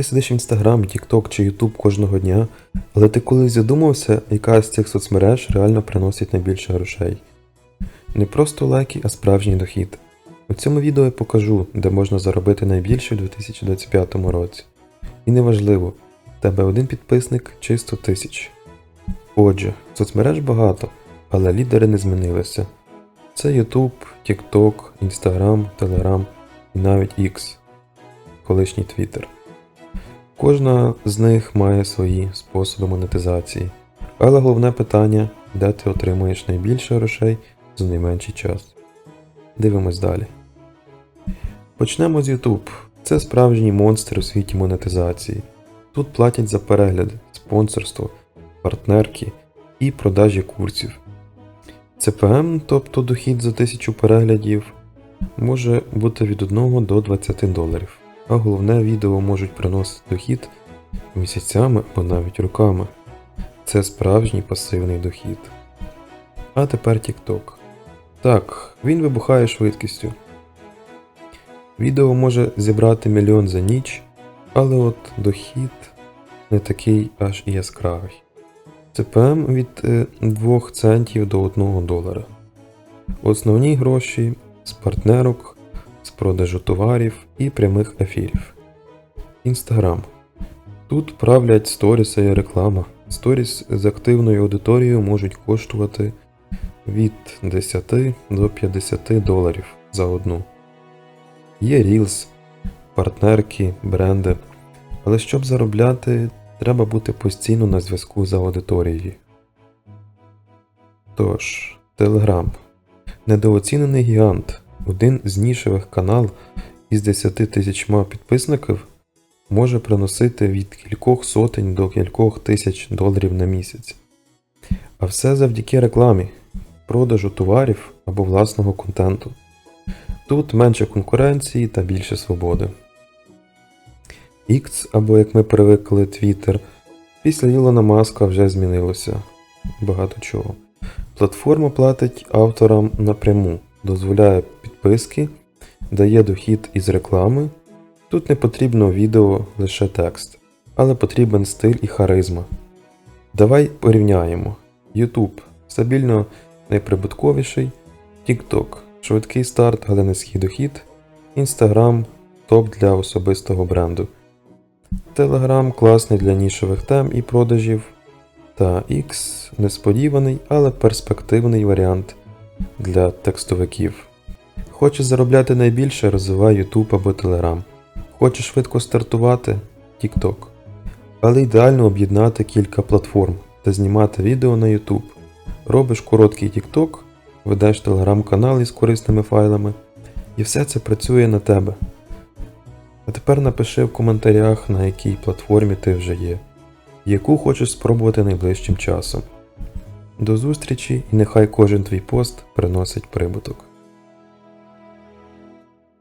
Ти сидиш в Інстаграм, Тікток чи Ютуб кожного дня, але ти колись задумався, яка з цих соцмереж реально приносить найбільше грошей. Не просто лайки, а справжній дохід. У цьому відео я покажу, де можна заробити найбільше у 2025 році. І неважливо, в тебе один підписник чи 100 тисяч. Отже, соцмереж багато, але лідери не змінилися. Це YouTube, TikTok, Instagram, Telegram і навіть X, колишній Twitter. Кожна з них має свої способи монетизації. Але головне питання, де ти отримуєш найбільше грошей за найменший час. Дивимось далі. Почнемо з YouTube. Це справжній монстр у світі монетизації. Тут платять за перегляди, спонсорство, партнерки і продажі курсів. CPM, тобто дохід за 1000 переглядів, може бути від 1 до 20 доларів, а головне відео можуть приносити дохід місяцями або навіть роками. Це справжній пасивний дохід. А тепер TikTok. Так, він вибухає швидкістю. Відео може зібрати мільйон за ніч, але от дохід не такий аж і яскравий. CPM від е, 2 центів до 1 долара. Основні гроші з партнерок, продажу товарів і прямих ефірів. Інстаграм. Тут правлять сторіси і реклама. Сторіс з активною аудиторією можуть коштувати від 10 до 50 доларів за одну. Є Reels, партнерки, бренди. Але щоб заробляти, треба бути постійно на зв'язку з аудиторією. Тож, Telegram. Недооцінений гігант. Один з нішевих канал із 10 тисячма підписників може приносити від кількох сотень до кількох тисяч доларів на місяць. А все завдяки рекламі, продажу товарів або власного контенту. Тут менше конкуренції та більше свободи. X, або як ми привикли Twitter, після Ілона Маска вже змінилося багато чого. Платформа платить авторам напряму, дозволяє підписки, дає дохід із реклами. Тут не потрібно відео, лише текст, але потрібен стиль і харизма. Давай порівняємо. YouTube стабільно найприбутковіший, TikTok швидкий старт, але низький дохід, Instagram топ для особистого бренду. Telegram класний для нішових тем і продажів. Та X несподіваний, але перспективний варіант для текстовиків. Хочеш заробляти найбільше, розвивай YouTube або Telegram. Хочеш швидко стартувати TikTok. Але ідеально об'єднати кілька платформ та знімати відео на YouTube. Робиш короткий TikTok, ведеш телеграм-канал із корисними файлами, і все це працює на тебе. А тепер напиши в коментарях, на якій платформі ти вже є, яку хочеш спробувати найближчим часом. До зустрічі і нехай кожен твій пост приносить прибуток.